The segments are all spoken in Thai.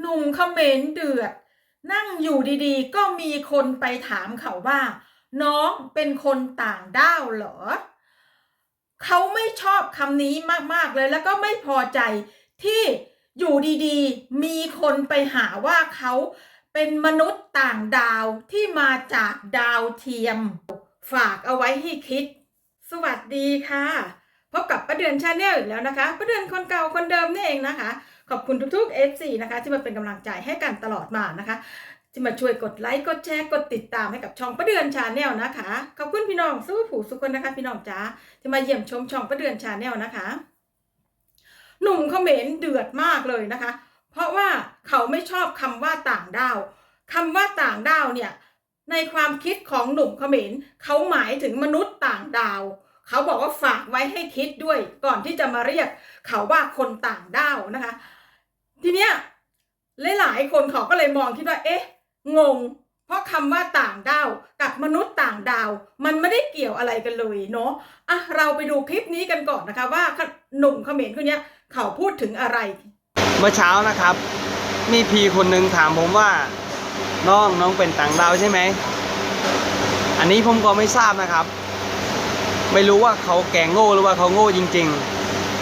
หนุ่มเขมรเดือด นั่งอยู่ดีๆ ก็มีคนไปถามเขาว่า น้องเป็นคนต่างด้าวเหรอ เขาไม่ชอบคำนี้มากๆเลยแล้วก็ไม่พอใจที่อยู่ดีๆ มีคนไปหาว่าเขาเป็นมนุษย์ต่างดาวที่มาจากดาวเทียม ฝากเอาไว้ให้คิด สวัสดีค่ะ พบกับประเดือนชาแนลอีกแล้วนะคะ ประเดือนคนเก่าคนเดิมนี่เองนะคะ ขอบคุณทุกๆ FC นะคะ ที่มาเป็นกำลังใจให้กันตลอดมานะคะ ที่มาช่วยกดไลค์กดแชร์กดติดตามให้กับช่องประเดือนชาแนลนะคะ ขอบคุณพี่น้องสู้ผู้สุขคนนะคะ พี่น้องจ้าที่มาเยี่ยมชมช่องประเดือนชาแนลนะคะ หนุ่มเขมรเดือดมากเลยนะคะ เพราะว่าเขาไม่ชอบคำว่าต่างด้าวคำว่าต่างด้าวเนี่ยในความคิดของหนุ่มเขมรเขาหมายถึงมนุษย์ต่างดาว เขาบอกว่าฝากไว้ให้คิดด้วยก่อนที่จะมาเรียกเขาว่าคนต่างด้าวนะคะ ทีเนี้ยหลายๆคนเขาก็เลยมองคิดว่า เอ๊ะ งง เพราะคำว่าต่างดาวกับมนุษย์ต่างดาว มันไม่ได้เกี่ยวอะไรกันเลยเนาะอะเราไปดูคลิปนี้กันก่อนนะคะ ว่าหนุ่มเขมรคนนี้เขาพูดถึงอะไร เมื่อเช้านะครับ มีพีคนหนึ่งถามผมว่า น้องน้องเป็นต่างดาวใช่ไหม อันนี้ผมก็ไม่ทราบนะครับ ไม่รู้ว่าเขาแกงโง่หรือว่าเขาโง่จริง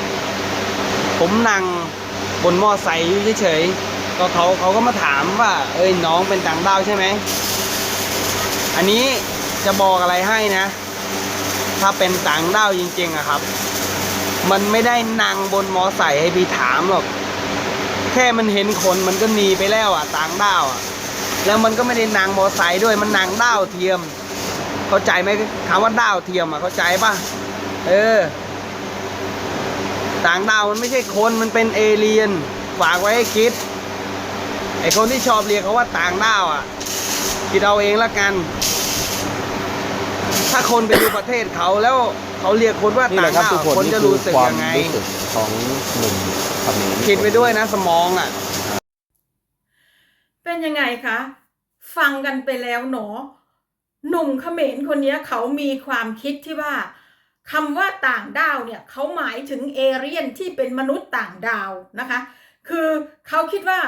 ๆ ผมนั่ง บนมอไซค์อยู่เฉยๆก็เขาเขาก็มาถามว่า เอ้ยน้องเป็นต่างดาวใช่ไหม อันนี้จะบอกอะไรให้นะ ถ้าเป็นต่างดาวจริงๆอะครับ มันไม่ได้นั่งบนมอไซค์ให้พี่ถามหรอก แค่มันเห็นคนมันก็หนีไปแล้วอะต่างด้าวอะแล้วมันก็ไม่ได้นางมอไซค์ด้วยมันนางด้าวเทียม เข้าใจไหมคำว่าด้าวเทียมอะเข้าใจป่ะ เออ ต่างดาวมันไม่ใช่คนมันเป็นเอเลียนฝากไว้ให้คิด ไอคนที่ชอบเรียกเขาว่าต่างด้าวอะ คิดเอาเองละกัน ถ้าคนไปดูประเทศเขาแล้วเขาเรียกคนว่านี่แหต่างละครับด้าวทุกคนคนนี่จะคือรู้สึกความยังไง รู้สึกของหนุ่มเขมร คิดไปด้วยนะสมองอะ เป็นยังไงคะ ฟังกันไปแล้วเนาะหนุ่มเขมรคนเนี้ยเขามีความคิดที่ว่า คำว่าต่างดาวเนี่ยเขาหมายถึงเอเรียนที่เป็นมนุษย์ต่างดาวนะคะ คือเขาคิดว่า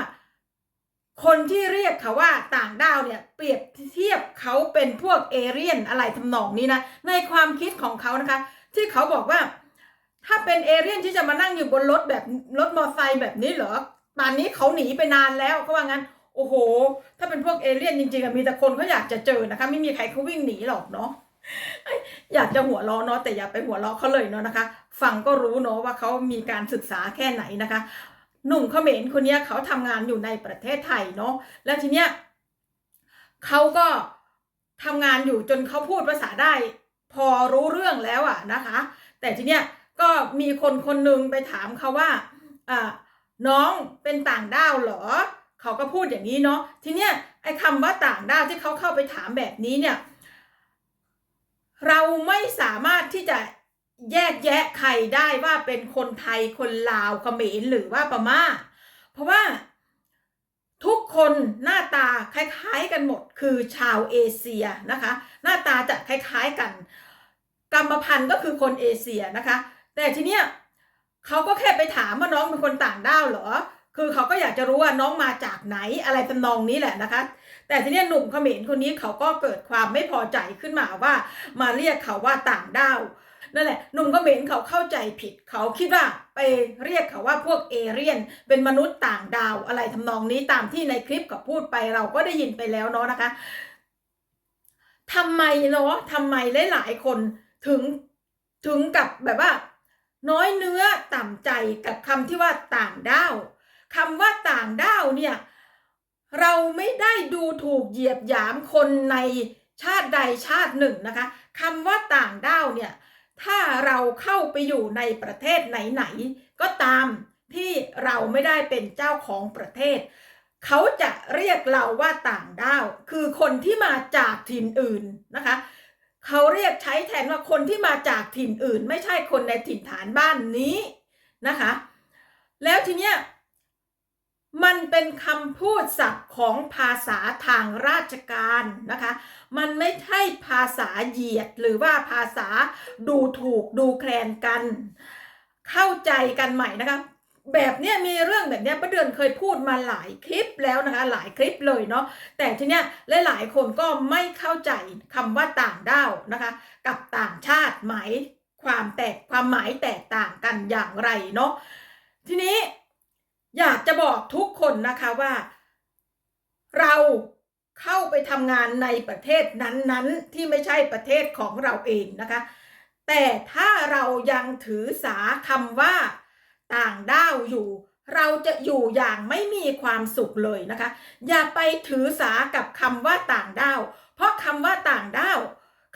คนที่เรียกเขาว่าต่างดาวเนี่ยเปรียบเทียบเขาเป็นพวกเอเรียนอะไรทำนองนี้นะในความคิดของเขานะคะ ที่เขาบอกว่า ถ้าเป็นเอเรียนที่จะมานั่งอยู่บนรถแบบรถมอเตอร์ไซค์แบบนี้เหรอป่านนี้เขาหนีไปนานแล้วเขาว่างั้นโอ้โห ถ้าเป็นพวกเอเลี่ยนจริงๆมีแต่คนเขาอยากจะเจอนะคะ ไม่มีใครเขาวิ่งหนีหรอกเนาะ อยากจะหัวเราะเนาะแต่อย่าไปหัวเราะเขาเลยเนาะนะคะ ฟังก็รู้เนาะว่าเขามีการศึกษาแค่ไหนนะคะ หนุ่มเขมรคนนี้เขาทำงานอยู่ในประเทศไทยเนาะแล้วทีเนี้ยเขาก็ทำงานอยู่จนเขาพูดภาษาได้ พอรู้เรื่องแล้วอะนะคะ แต่ทีเนี้ยก็มีคนคนหนึ่งไปถามเขาว่าอ่าน้องเป็นต่างด้าวเหรอ เขาก็พูดอย่างนี้เนาะทีเนี้ยไอ้คำว่าต่างด้าวที่เขาเข้าไปถามแบบนี้เนี่ย เราไม่สามารถที่จะแยกแยะใครได้ว่าเป็นคนไทยคนลาวเขมรหรือว่าพม่า เพราะว่าทุกคนหน้าตาคล้ายๆกันหมดคือชาวเอเชียนะคะ หน้าตาจะคล้ายๆกัน กรรมพันธุ์ก็คือคนเอเชียนะคะ แต่ทีเนี้ยเขาก็แค่ไปถามว่าน้องเป็นคนต่างด้าวเหรอ คือเขาก็อยากจะรู้ว่าน้องมาจากไหนอะไรทำนองนี้แหละนะคะ แต่ทีนี้หนุ่มเขมรคนนี้เขาก็เกิดความไม่พอใจขึ้นมาว่า มาเรียกเขาว่าต่างด้าวนั่นแหละหนุ่มเขมรเขาเข้าใจผิด เขาคิดว่าไปเรียกเขาว่าพวกเอเรียน เป็นมนุษย์ต่างดาวอะไรทำนองนี้ตามที่ในคลิปเขาพูดไปเราก็ได้ยินไปแล้วเนาะนะคะทำไมเนาะทำไมหลายๆคนถึงถึงกับแบบว่า น้อยเนื้อต่ำใจกับคำที่ว่าต่างด้าว คำว่าต่างด้าวเนี่ยเราไม่ได้ดูถูกเหยียบหยามคนในชาติใดชาติหนึ่งนะคะคำว่าต่างด้าวเนี่ยถ้าเราเข้าไปอยู่ในประเทศไหนๆก็ตามที่เราไม่ได้เป็นเจ้าของประเทศ เขาจะเรียกเราว่าต่างด้าว คือคนที่มาจากถิ่นอื่นนะคะ เขาเรียกใช้แทนว่าคนที่มาจากถิ่นอื่น ไม่ใช่คนในถิ่นฐานบ้านนี้นะคะ แล้วทีเนี้ย มันเป็นคำพูดศัพท์ของภาษาทางราชการนะคะ มันไม่ใช่ภาษาเหยียดหรือว่าภาษาดูถูกดูแคลนกัน เข้าใจกันใหม่นะคะ แบบเนี้ยมีเรื่องแบบเนี้ยป้าเดือนเคยพูดมาหลายคลิปแล้วนะคะ หลายคลิปเลยเนาะ แต่ทีเนี้ยหลายๆคนก็ไม่เข้าใจคำว่าต่างด้าวนะคะ กับต่างชาติหมายความแตกความหมายแตกต่างกันอย่างไรเนาะ ทีนี้ อยากจะบอกทุกคนนะคะว่า เราเข้าไปทำงานในประเทศนั้นๆ ที่ไม่ใช่ประเทศของเราเองนะคะ แต่ถ้าเรายังถือสาคำว่าต่างด้าวอยู่ เราจะอยู่อย่างไม่มีความสุขเลยนะคะ อย่าไปถือสากับคำว่าต่างด้าว เพราะคำว่าต่างด้าว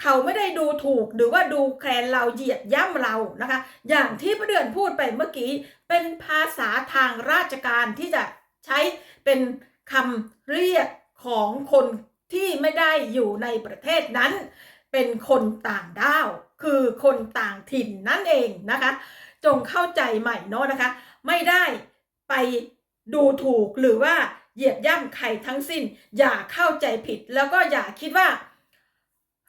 เขาไม่ได้ดูถูกหรือว่าดูแคลนเราเหยียดย่ำเรานะคะ อย่างที่ประเดือนพูดไปเมื่อกี้ เป็นภาษาทางราชการที่จะใช้เป็นคำเรียกของคนที่ไม่ได้อยู่ในประเทศนั้น เป็นคนต่างด้าว คือคนต่างถิ่นนั่นเองนะคะ จงเข้าใจใหม่เนาะนะคะ ไม่ได้ไปดูถูกหรือว่าเหยียบย่ำใครทั้งสิ้น อย่าเข้าใจผิดแล้วก็อย่าคิดว่า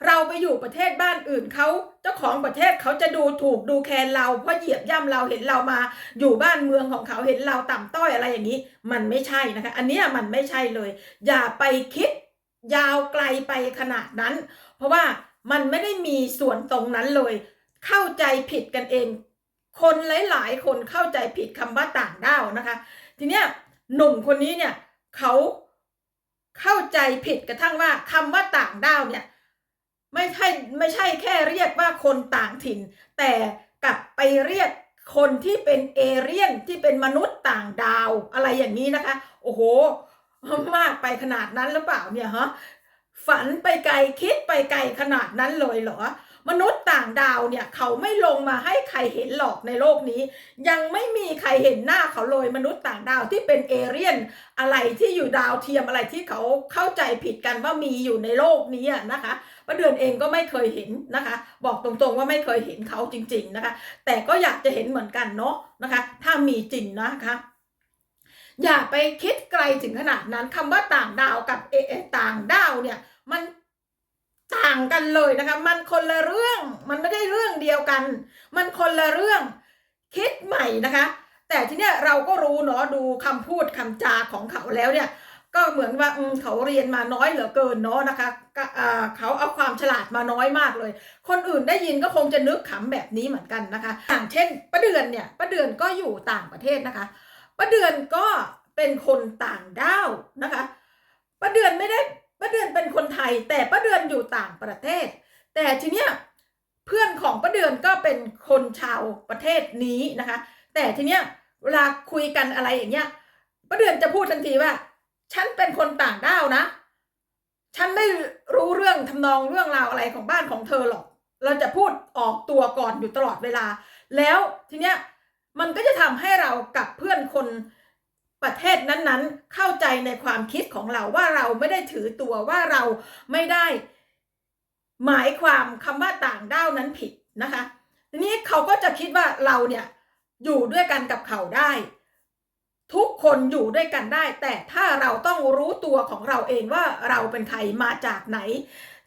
เราไปอยู่ประเทศบ้านอื่นเขาเจ้าของประเทศเขาจะดูถูกดูแคลนเราเพราะเหยียบย่ำเราเห็นเรามา อยู่บ้านเมืองของเขาเห็นเราต่ำต้อยอะไรอย่างนี้ มันไม่ใช่นะคะ อันนี้มันไม่ใช่เลย อย่าไปคิดยาวไกลไปขนาดนั้น เพราะว่ามันไม่ได้มีส่วนตรงนั้นเลย เข้าใจผิดกันเอง คนหลาย ๆ คนเข้าใจผิดคำว่าต่างด้าวนะคะ ทีเนี้ยหนุ่มคนนี้เนี่ยเขาเข้าใจผิดกระทั่งว่าคำว่าต่างด้าวเนี่ย ไม่ใช่ไม่ใช่แค่เรียกว่าคนต่างถิ่น แต่กลับไปเรียกคนที่เป็นเอเรียนที่เป็นมนุษย์ต่างดาวอะไรอย่างนี้นะคะ โอ้โห มากไปขนาดนั้นหรือเปล่าเนี่ยฮะฝันไปไกลคิดไปไกลขนาดนั้นเลยเหรอ มนุษย์ต่างดาวเนี่ยเขาไม่ลงมาให้ใครเห็นหรอกในโลกนี้ ยังไม่มีใครเห็นหน้าเขาเลยมนุษย์ต่างดาวที่เป็นเอเรียนอะไรที่อยู่ดาวเทียมอะไรที่เขาเข้าใจผิดกันว่ามีอยู่ในโลกนี้นะคะป้าเดือนเองก็ไม่เคยเห็นนะคะ บอกตรงๆว่าไม่เคยเห็นเขาจริง ๆนะคะ แต่ก็อยากจะเห็นเหมือนกันเนาะนะคะ ถ้ามีจริงนะคะอย่าไปคิดไกลถึงขนาดนั้นคำว่าต่างดาวกับเอเอต่างดาวเนี่ยมัน ต่างกันเลยนะคะ มันคนละเรื่อง มันไม่ได้เรื่องเดียวกัน มันคนละเรื่อง คิดใหม่นะคะ แต่ทีเนี้ยเราก็รู้เนาะดูคำพูดคำจาของเขาแล้วเนี่ย ก็เหมือนว่าเขาเรียนมาน้อยเหลือเกินเนาะนะคะเขาเอาความฉลาดมาน้อยมากเลย คนอื่นได้ยินก็คงจะนึกขำแบบนี้เหมือนกันนะคะอย่างเช่นป้าเดือนเนี่ยป้าเดือนก็อยู่ต่างประเทศนะคะป้าเดือนก็เป็นคนต่างด้าวนะคะป้าเดือนไม่ได้ ป้าเดือนเป็นคนไทย แต่ป้าเดือนอยู่ต่างประเทศ แต่ทีเนี้ยเพื่อนของป้าเดือนก็เป็นคนชาวประเทศนี้นะคะ แต่ทีเนี้ยเวลาคุยกันอะไรอย่างเงี้ยป้าเดือนจะพูดทันทีว่า ฉันเป็นคนต่างด้าวนะ ฉันไม่รู้เรื่องทำนองเรื่องราวอะไรของบ้านของเธอหรอก เราจะพูดออกตัวก่อนอยู่ตลอดเวลา แล้วทีเนี้ยมันก็จะทำให้เรากับเพื่อนคน ประเทศนั้นๆ เข้าใจในความคิดของเราว่าเราไม่ได้ถือตัวว่าเราไม่ได้ หมายความคำว่าต่างด้าวนั้นผิดนะคะ ทีนี้เขาก็จะคิดว่าเราเนี่ยอยู่ด้วยกันกับเขาได้ ทุกคนอยู่ด้วยกันได้ แต่ถ้าเราต้องรู้ตัวของเราเองว่าเราเป็นใครมาจากไหน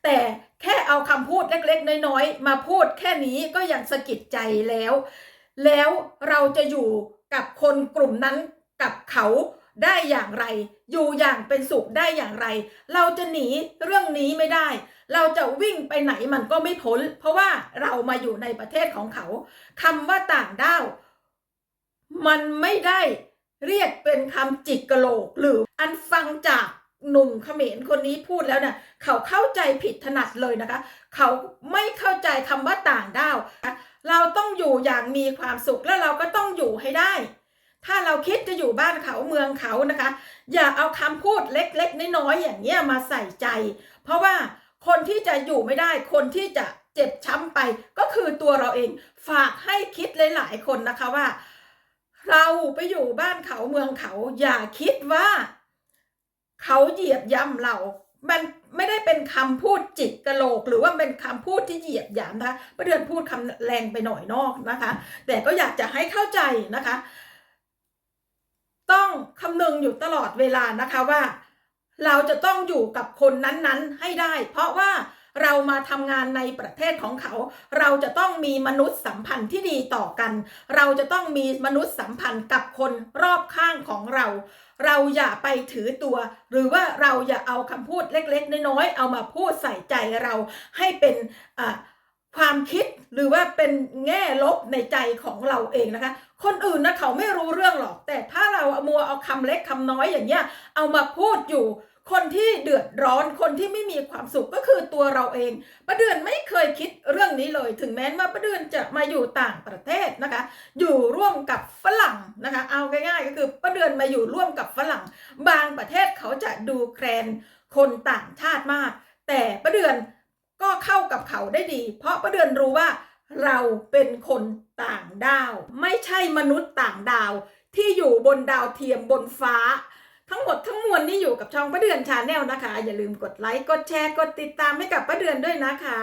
แต่แค่เอาคำพูดเล็กๆ น้อยๆ มาพูดแค่นี้ก็ยังสะกิดใจแล้ว แล้วเราจะอยู่กับคนกลุ่มนั้น กับเขาได้อย่างไร อยู่อย่างเป็นสุขได้อย่างไร เราจะหนีเรื่องนี้ไม่ได้ เราจะวิ่งไปไหนมันก็ไม่พ้น เพราะว่าเรามาอยู่ในประเทศของเขาคำว่าต่างด้าวมันไม่ได้เรียกเป็นคำจิกกะโหลกหรืออันฟังจากหนุ่มเขมรคนนี้พูดแล้วเนี่ยเขาเข้าใจผิดถนัดเลยนะคะ เขาไม่เข้าใจคำว่าต่างด้าว เราต้องอยู่อย่างมีความสุขและเราก็ต้องอยู่ให้ได้ ถ้าเราคิดจะอยู่บ้านเขาเมืองเขานะคะ อย่าเอาคำพูดเล็กๆน้อยๆอย่างเงี้ยมาใส่ใจ เพราะว่าคนที่จะอยู่ไม่ได้คนที่จะเจ็บช้ำไปก็คือตัวเราเองฝากให้คิดหลายๆคนนะคะว่า เราไปอยู่บ้านเขาเมืองเขา อย่าคิดว่า เขาเหยียบย่ำเรา มันไม่ได้เป็นคำพูดจิกกะโหลก หรือว่าเป็นคำพูดที่เหยียบยามนะคะประเดือนพูดคำแรงไปหน่อยนอกนะคะ แต่ก็อยากจะให้เข้าใจนะคะ ต้องคำนึงอยู่ตลอดเวลานะคะว่า เราจะต้องอยู่กับคนนั้นๆให้ได้ เพราะว่าเรามาทำงานในประเทศของเขา เราจะต้องมีมนุษย์สัมพันธ์ที่ดีต่อกัน เราจะต้องมีมนุษย์สัมพันธ์กับคนรอบข้างของเรา เราอย่าไปถือตัว หรือว่าเราอย่าเอาคำพูดเล็ก ๆ น้อยๆเอามาพูดใส่ใจเราให้เป็นอ่า ความคิดหรือว่าเป็นแง่ลบในใจของเราเองนะคะ คนอื่นนะเขาไม่รู้เรื่องหรอก แต่ถ้าเราเอามัวเอาคำเล็กคำน้อยอย่างเงี้ยเอามาพูดอยู่ คนที่เดือดร้อนคนที่ไม่มีความสุขก็คือตัวเราเอง ประเดือนไม่เคยคิดเรื่องนี้เลย ถึงแม้ว่าประเดือนจะมาอยู่ต่างประเทศนะคะ อยู่ร่วมกับฝรั่งนะคะ เอาง่ายๆก็คือประเดือนมาอยู่ร่วมกับฝรั่ง บางประเทศเขาจะดูแคลนคนต่างชาติมาก แต่ประเดือน ก็เข้ากับเขาได้ดี เพราะประเดือนรู้ว่าเราเป็นคนต่างดาว ไม่ใช่มนุษย์ต่างดาวที่อยู่บนดาวเทียมบนฟ้า ทั้งหมดทั้งมวลนี่อยู่กับช่องป้าเดือนชาแนลนะคะ อย่าลืมกดไลค์กดแชร์กดติดตามให้กับป้าเดือนด้วยนะคะ